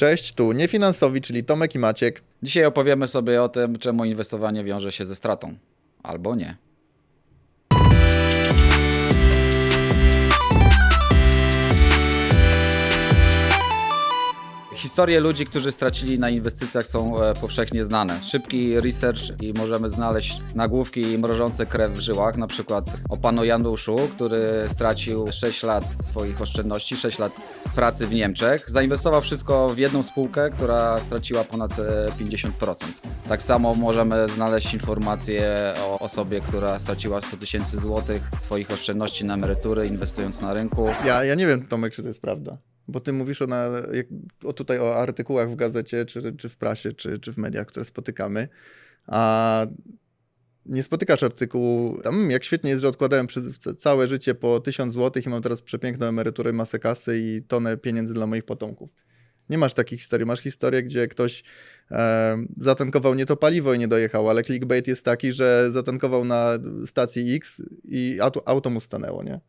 Cześć, tu niefinansowi, czyli Tomek i Maciek. Dzisiaj opowiemy sobie o tym, czemu inwestowanie wiąże się ze stratą. Albo nie. Historie ludzi, którzy stracili na inwestycjach są e, powszechnie znane. Szybki research i możemy znaleźć nagłówki mrożące krew w żyłach, na przykład o panu Januszu, który stracił 6 lat swoich oszczędności, 6 lat pracy w Niemczech. Zainwestował wszystko w jedną spółkę, która straciła ponad e, 50%. Tak samo możemy znaleźć informacje o osobie, która straciła 100 tysięcy złotych swoich oszczędności na emerytury, inwestując na rynku. Ja, ja nie wiem, Tomek, czy to jest prawda. Bo ty mówisz o, na, jak, o tutaj o artykułach w gazecie, czy, czy w prasie, czy, czy w mediach, które spotykamy, a nie spotykasz artykułu, tam jak świetnie jest, że odkładałem przez ca- całe życie po 1000 zł i mam teraz przepiękną emeryturę, masę kasy i tonę pieniędzy dla moich potomków. Nie masz takich historii. Masz historię, gdzie ktoś e, zatankował nie to paliwo i nie dojechał, ale clickbait jest taki, że zatankował na stacji X i auto, auto mu stanęło, nie?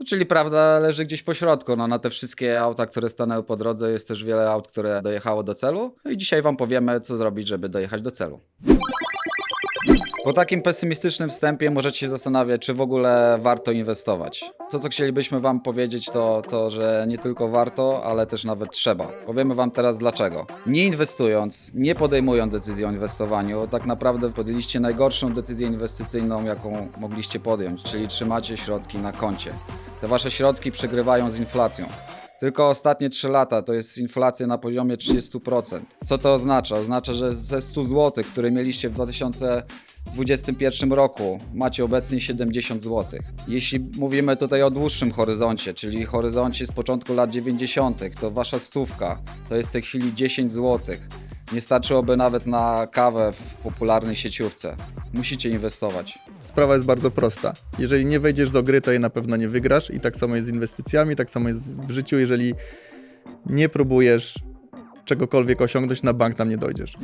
No, czyli prawda leży gdzieś po środku. No, na te wszystkie auta, które stanęły po drodze, jest też wiele aut, które dojechało do celu. No i dzisiaj Wam powiemy, co zrobić, żeby dojechać do celu. Po takim pesymistycznym wstępie możecie się zastanawiać, czy w ogóle warto inwestować. To, co chcielibyśmy Wam powiedzieć, to to, że nie tylko warto, ale też nawet trzeba. Powiemy Wam teraz dlaczego. Nie inwestując, nie podejmując decyzji o inwestowaniu, tak naprawdę podjęliście najgorszą decyzję inwestycyjną, jaką mogliście podjąć, czyli trzymacie środki na koncie. Te Wasze środki przegrywają z inflacją. Tylko ostatnie 3 lata to jest inflacja na poziomie 30%. Co to oznacza? Oznacza, że ze 100 zł, które mieliście w 2021 roku, macie obecnie 70 zł. Jeśli mówimy tutaj o dłuższym horyzoncie, czyli horyzoncie z początku lat 90., to wasza stówka to jest w tej chwili 10 zł. Nie starczyłoby nawet na kawę w popularnej sieciówce. Musicie inwestować. Sprawa jest bardzo prosta. Jeżeli nie wejdziesz do gry, to jej na pewno nie wygrasz i tak samo jest z inwestycjami, tak samo jest w życiu. Jeżeli nie próbujesz czegokolwiek osiągnąć, na bank tam nie dojdziesz.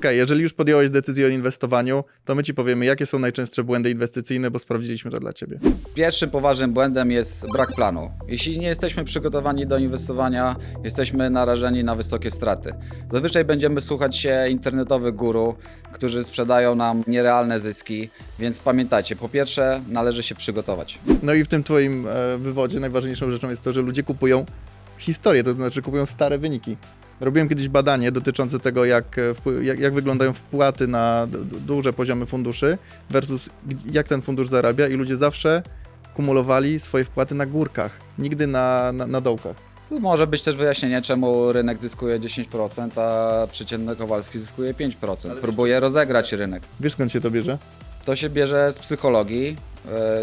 Ok, jeżeli już podjąłeś decyzję o inwestowaniu, to my ci powiemy, jakie są najczęstsze błędy inwestycyjne, bo sprawdziliśmy to dla ciebie. Pierwszym poważnym błędem jest brak planu. Jeśli nie jesteśmy przygotowani do inwestowania, jesteśmy narażeni na wysokie straty. Zazwyczaj będziemy słuchać się internetowych guru, którzy sprzedają nam nierealne zyski, więc pamiętajcie, po pierwsze należy się przygotować. No i w tym twoim e, wywodzie najważniejszą rzeczą jest to, że ludzie kupują historię, to znaczy kupują stare wyniki. Robiłem kiedyś badanie dotyczące tego, jak, e, jak, jak wyglądają wpłaty na duże poziomy funduszy versus jak ten fundusz zarabia i ludzie zawsze kumulowali swoje wpłaty na górkach, nigdy na, na, na dołkach. To może być też wyjaśnienie, czemu rynek zyskuje 10%, a przeciętny Kowalski zyskuje 5%. Próbuje rozegrać rynek. Wiesz skąd się to bierze? To się bierze z psychologii.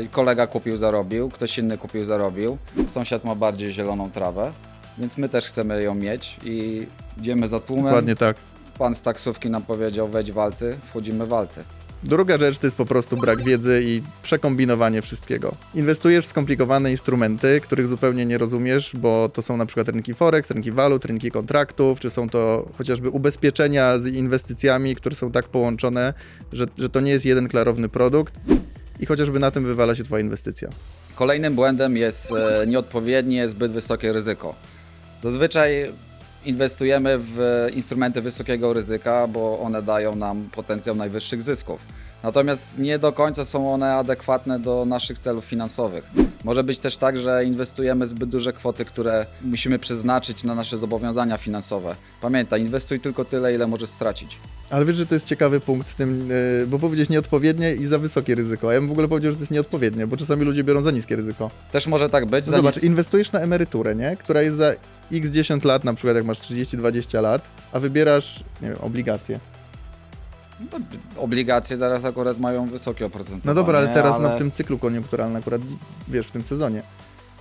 Yy, Kolega kupił, zarobił, ktoś inny kupił, zarobił. Sąsiad ma bardziej zieloną trawę, więc my też chcemy ją mieć i idziemy za tłumem. Dokładnie tak. Pan z taksówki nam powiedział wejdź w alty, wchodzimy w alty. Druga rzecz to jest po prostu brak wiedzy i przekombinowanie wszystkiego. Inwestujesz w skomplikowane instrumenty, których zupełnie nie rozumiesz, bo to są na przykład rynki forex, rynki walut, rynki kontraktów, czy są to chociażby ubezpieczenia z inwestycjami, które są tak połączone, że, że to nie jest jeden klarowny produkt i chociażby na tym wywala się twoja inwestycja. Kolejnym błędem jest e, nieodpowiednie, zbyt wysokie ryzyko. Zazwyczaj inwestujemy w instrumenty wysokiego ryzyka, bo one dają nam potencjał najwyższych zysków. Natomiast nie do końca są one adekwatne do naszych celów finansowych. Może być też tak, że inwestujemy zbyt duże kwoty, które musimy przeznaczyć na nasze zobowiązania finansowe. Pamiętaj, inwestuj tylko tyle, ile możesz stracić. Ale wiesz, że to jest ciekawy punkt tym, yy, bo powiedzieć nieodpowiednie i za wysokie ryzyko. A ja bym w ogóle powiedział, że to jest nieodpowiednie, bo czasami ludzie biorą za niskie ryzyko. Też może tak być. No zobacz, nic- inwestujesz na emeryturę, nie? Która jest za x 10 lat, na przykład jak masz 30-20 lat, a wybierasz, nie wiem, obligacje. No, obligacje teraz akurat mają wysokie oprocentowanie. No dobra, ale teraz no, ale- w tym cyklu koniunkturalnym akurat, wiesz, w tym sezonie.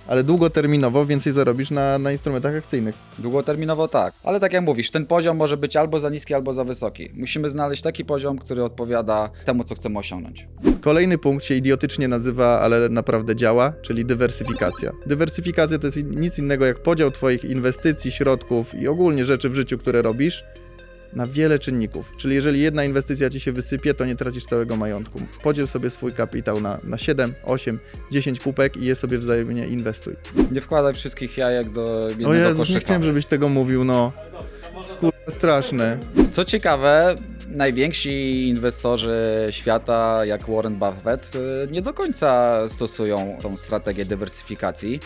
Ale długoterminowo więcej zarobisz na, na instrumentach akcyjnych. Długoterminowo tak, ale tak jak mówisz, ten poziom może być albo za niski, albo za wysoki. Musimy znaleźć taki poziom, który odpowiada temu, co chcemy osiągnąć. Kolejny punkt się idiotycznie nazywa, ale naprawdę działa, czyli dywersyfikacja. Dywersyfikacja to jest nic innego jak podział twoich inwestycji, środków i ogólnie rzeczy w życiu, które robisz na wiele czynników. Czyli jeżeli jedna inwestycja ci się wysypie, to nie tracisz całego majątku. Podziel sobie swój kapitał na, na 7, 8, 10 kupek i je sobie wzajemnie inwestuj. Nie wkładaj wszystkich jajek do jednego O Jezus, koszyka. nie chciałem, żebyś tego mówił, no. Skur... straszne. Co ciekawe, najwięksi inwestorzy świata, jak Warren Buffett, y, nie do końca stosują tą strategię dywersyfikacji.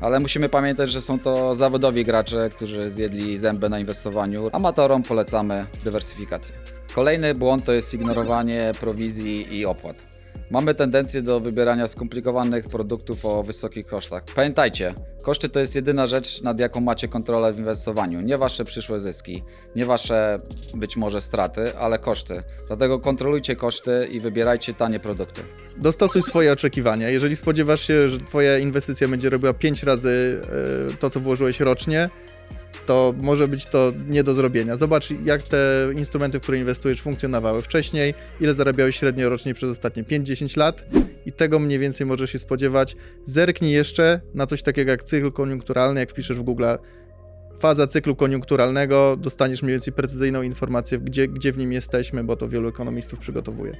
Ale musimy pamiętać, że są to zawodowi gracze, którzy zjedli zęby na inwestowaniu. Amatorom polecamy dywersyfikację. Kolejny błąd to jest ignorowanie prowizji i opłat. Mamy tendencję do wybierania skomplikowanych produktów o wysokich kosztach. Pamiętajcie, koszty to jest jedyna rzecz, nad jaką macie kontrolę w inwestowaniu. Nie wasze przyszłe zyski, nie wasze być może straty, ale koszty. Dlatego kontrolujcie koszty i wybierajcie tanie produkty. Dostosuj swoje oczekiwania. Jeżeli spodziewasz się, że twoja inwestycja będzie robiła 5 razy e, to, co włożyłeś rocznie, to może być to nie do zrobienia. Zobacz, jak te instrumenty, w które inwestujesz, funkcjonowały wcześniej, ile zarabiałeś średnio rocznie przez ostatnie 5-10 lat i tego mniej więcej możesz się spodziewać. Zerknij jeszcze na coś takiego jak cykl koniunkturalny, jak wpiszesz w Google faza cyklu koniunkturalnego, dostaniesz mniej więcej precyzyjną informację, gdzie, gdzie w nim jesteśmy, bo to wielu ekonomistów przygotowuje.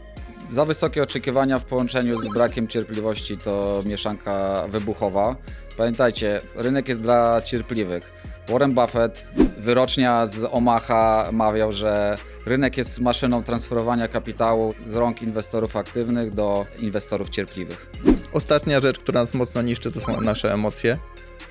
Za wysokie oczekiwania w połączeniu z brakiem cierpliwości to mieszanka wybuchowa. Pamiętajcie, rynek jest dla cierpliwych. Warren Buffett, wyrocznia z Omaha, mawiał, że rynek jest maszyną transferowania kapitału z rąk inwestorów aktywnych do inwestorów cierpliwych. Ostatnia rzecz, która nas mocno niszczy, to są nasze emocje.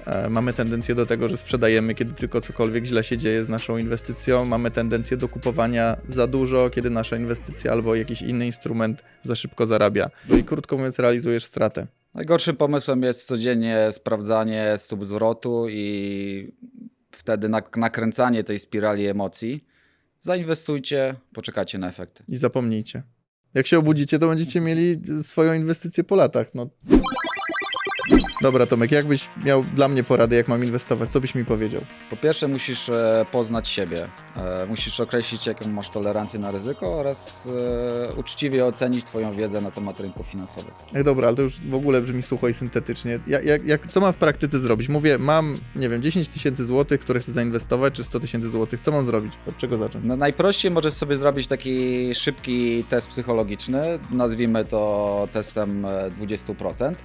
E, Mamy tendencję do tego, że sprzedajemy, kiedy tylko cokolwiek źle się dzieje z naszą inwestycją. Mamy tendencję do kupowania za dużo, kiedy nasza inwestycja albo jakiś inny instrument za szybko zarabia. No I krótko mówiąc, realizujesz stratę. Najgorszym pomysłem jest codziennie sprawdzanie stóp zwrotu i wtedy nak- nakręcanie tej spirali emocji. Zainwestujcie, poczekajcie na efekty. I zapomnijcie. Jak się obudzicie, to będziecie mieli swoją inwestycję po latach. No. Dobra, Tomek, jakbyś miał dla mnie porady, jak mam inwestować, co byś mi powiedział? Po pierwsze musisz e, poznać siebie. E, musisz określić, jaką masz tolerancję na ryzyko oraz e, uczciwie ocenić Twoją wiedzę na temat rynków finansowych. Ej, dobra, ale to już w ogóle brzmi sucho i syntetycznie. Ja, jak, jak, co mam w praktyce zrobić? Mówię, mam, nie wiem, 10 tysięcy złotych, które chcę zainwestować, czy 100 tysięcy złotych. Co mam zrobić? Od czego zacząć? No, najprościej możesz sobie zrobić taki szybki test psychologiczny, nazwijmy to testem e, 20%.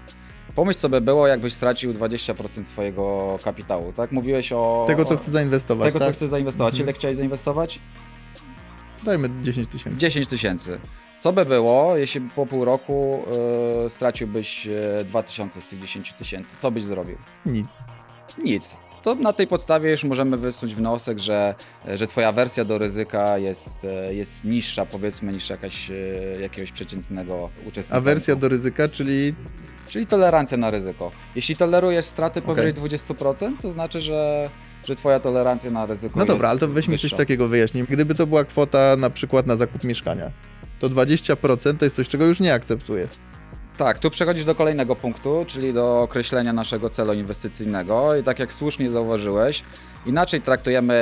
Pomyśl sobie było, jakbyś stracił 20% swojego kapitału, tak? Mówiłeś o... Tego, co chcę zainwestować, Tego, co tak? chcesz zainwestować. Mhm. Ile chciałeś zainwestować? Dajmy 10 tysięcy. 10 tysięcy. Co by było, jeśli po pół roku e, straciłbyś e, 2000 z tych 10 tysięcy? Co byś zrobił? Nic. Nic. To na tej podstawie już możemy wysunąć wniosek, że, że twoja wersja do ryzyka jest, jest niższa, powiedzmy, niż jakaś, e, jakiegoś przeciętnego uczestnika. A wersja do ryzyka, czyli Czyli tolerancja na ryzyko. Jeśli tolerujesz straty powyżej Okej. 20%, to znaczy, że, że twoja tolerancja na ryzyko No dobra, ale to weźmy coś wyższa. takiego wyjaśnij. Gdyby to była kwota na przykład na zakup mieszkania, to 20% to jest coś, czego już nie akceptuję. Tak, tu przechodzisz do kolejnego punktu, czyli do określenia naszego celu inwestycyjnego. I tak jak słusznie zauważyłeś, inaczej traktujemy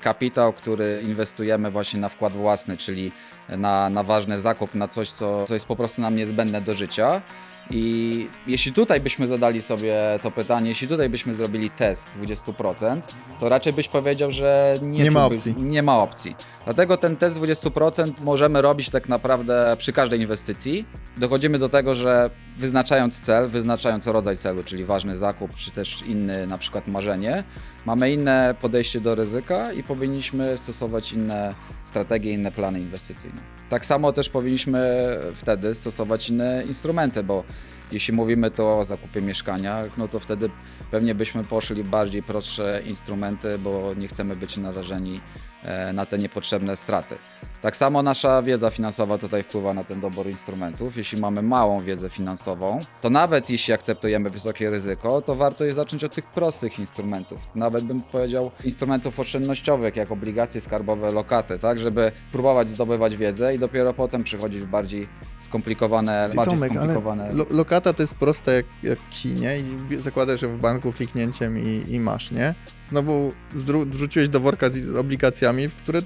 kapitał, który inwestujemy właśnie na wkład własny, czyli na, na ważny zakup, na coś, co, co jest po prostu nam niezbędne do życia. I jeśli tutaj byśmy zadali sobie to pytanie, jeśli tutaj byśmy zrobili test 20%, to raczej byś powiedział, że nie, Nie ma opcji. Nie ma opcji. Dlatego ten test 20% możemy robić tak naprawdę przy każdej inwestycji. Dochodzimy do tego, że wyznaczając cel, wyznaczając rodzaj celu, czyli ważny zakup, czy też inny na przykład marzenie, mamy inne podejście do ryzyka i powinniśmy stosować inne strategie, inne plany inwestycyjne. Tak samo też powinniśmy wtedy stosować inne instrumenty, bo jeśli mówimy to o zakupie mieszkania, no to wtedy pewnie byśmy poszli bardziej prostsze instrumenty, bo nie chcemy być narażeni e, na te niepotrzebne straty. Tak samo nasza wiedza finansowa tutaj wpływa na ten dobór instrumentów. Jeśli mamy małą wiedzę finansową, to nawet jeśli akceptujemy wysokie ryzyko, to warto jest zacząć od tych prostych instrumentów. Nawet bym powiedział instrumentów oszczędnościowych, jak obligacje skarbowe, lokaty, tak, żeby próbować zdobywać wiedzę i dopiero potem przechodzić w bardziej skomplikowane, Ty, bardziej Tomek, skomplikowane. lo lokata to jest proste jak, jak kij, nie? I zakładasz ją w banku kliknięciem i, i masz, nie? Znowu wrzu- wrzuciłeś do worka z, z obligacjami, w które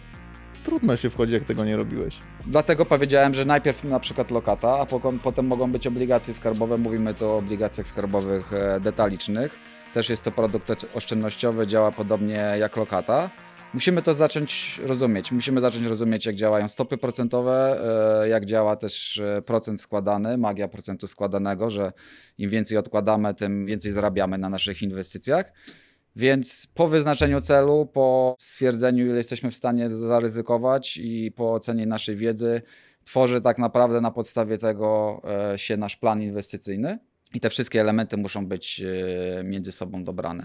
trudno się wchodzi, jak tego nie robiłeś. Dlatego powiedziałem, że najpierw na przykład lokata, a potem, potem mogą być obligacje skarbowe. Mówimy tu o obligacjach skarbowych e, detalicznych. Też jest to produkt oszczędnościowy, działa podobnie jak lokata. Musimy to zacząć rozumieć. Musimy zacząć rozumieć, jak działają stopy procentowe, e, jak działa też e, procent składany, magia procentu składanego, że im więcej odkładamy, tym więcej zarabiamy na naszych inwestycjach. Więc po wyznaczeniu celu, po stwierdzeniu, ile jesteśmy w stanie zaryzykować i po ocenie naszej wiedzy, tworzy tak naprawdę na podstawie tego e, się nasz plan inwestycyjny. I te wszystkie elementy muszą być między sobą dobrane.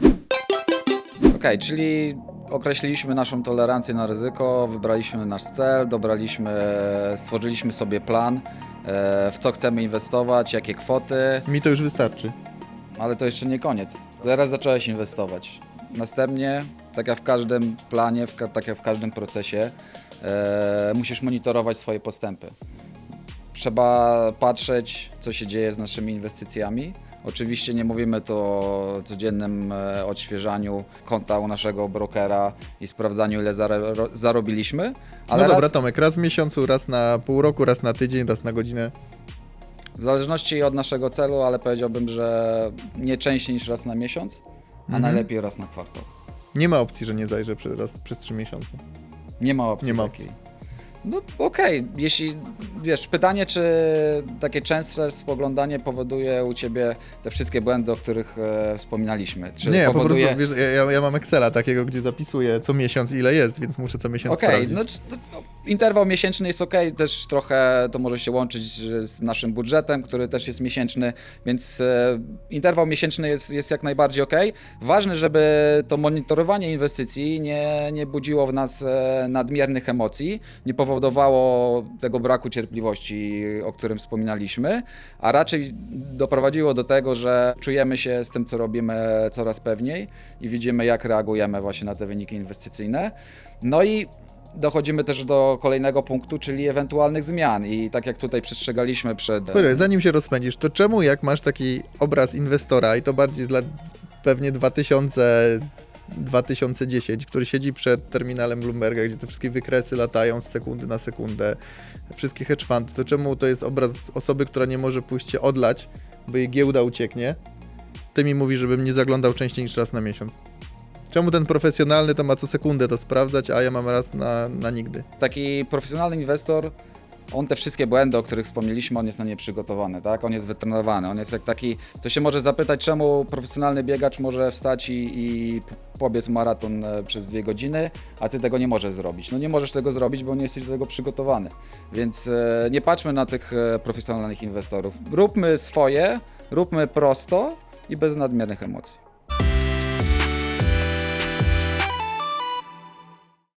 Okej, czyli określiliśmy naszą tolerancję na ryzyko, wybraliśmy nasz cel, dobraliśmy, stworzyliśmy sobie plan, e, w co chcemy inwestować, jakie kwoty, Mi to już wystarczy. ale to jeszcze nie koniec. Teraz zacząłeś inwestować. Następnie, tak jak w każdym planie, tak jak w każdym procesie, e, musisz monitorować swoje postępy. Trzeba patrzeć, co się dzieje z naszymi inwestycjami. Oczywiście nie mówimy tu o codziennym e, odświeżaniu konta u naszego brokera i sprawdzaniu, ile zaro- ro- zarobiliśmy. Ale no dobra, raz, Tomek, raz w miesiącu, raz na pół roku, raz na tydzień, raz na godzinę. w zależności od naszego celu, ale powiedziałbym, że nie częściej niż raz na miesiąc, a Mhm. najlepiej raz na kwartał. Nie ma opcji, że nie zajrzę przez, raz, przez trzy miesiące. Nie ma opcji. Nie ma takiej. No okej, jeśli wiesz, pytanie, czy takie częstsze spoglądanie powoduje u ciebie te wszystkie błędy, o których e, wspominaliśmy? Czy nie, ja po powoduje... prostu, wiesz, ja, ja- mam Excela takiego, gdzie zapisuję co miesiąc ile jest, więc muszę co miesiąc Okej, sprawdzić. no, no, interwał miesięczny jest ok, też trochę to może się łączyć z naszym budżetem, który też jest miesięczny, więc e, interwał miesięczny jest, jest jak najbardziej ok. Ważne, żeby to monitorowanie inwestycji nie, nie budziło w nas e, nadmiernych emocji, nie powodowało tego braku cierpliwości, o którym wspominaliśmy, a raczej doprowadziło do tego, że czujemy się z tym, co robimy coraz pewniej i widzimy, jak reagujemy właśnie na te wyniki inwestycyjne. No i dochodzimy też do kolejnego punktu, czyli ewentualnych zmian. I tak jak tutaj przestrzegaliśmy przed. Dobra, zanim się rozpędzisz, to czemu jak masz taki obraz inwestora i to bardziej z lat pewnie 2000, 2010, który siedzi przed terminalem Bloomberga, gdzie te wszystkie wykresy latają z sekundy na sekundę, wszystkie hedge fundy, to czemu to jest obraz osoby, która nie może pójść się odlać, bo jej giełda ucieknie? Ty mi mówisz, żebym nie zaglądał częściej niż raz na miesiąc. Czemu ten profesjonalny to ma co sekundę to sprawdzać, a ja mam raz na, na nigdy? Taki profesjonalny inwestor, on te wszystkie błędy, o których wspomnieliśmy, on jest na nie przygotowany, tak? On jest wytrenowany. On jest jak taki. To się może zapytać, czemu profesjonalny biegacz może wstać i, i pobiec maraton e, przez dwie godziny, a ty tego nie możesz zrobić. No nie możesz tego zrobić, bo nie jesteś do tego przygotowany. Więc e, nie patrzmy na tych e, profesjonalnych inwestorów. Róbmy swoje, róbmy prosto i bez nadmiernych emocji.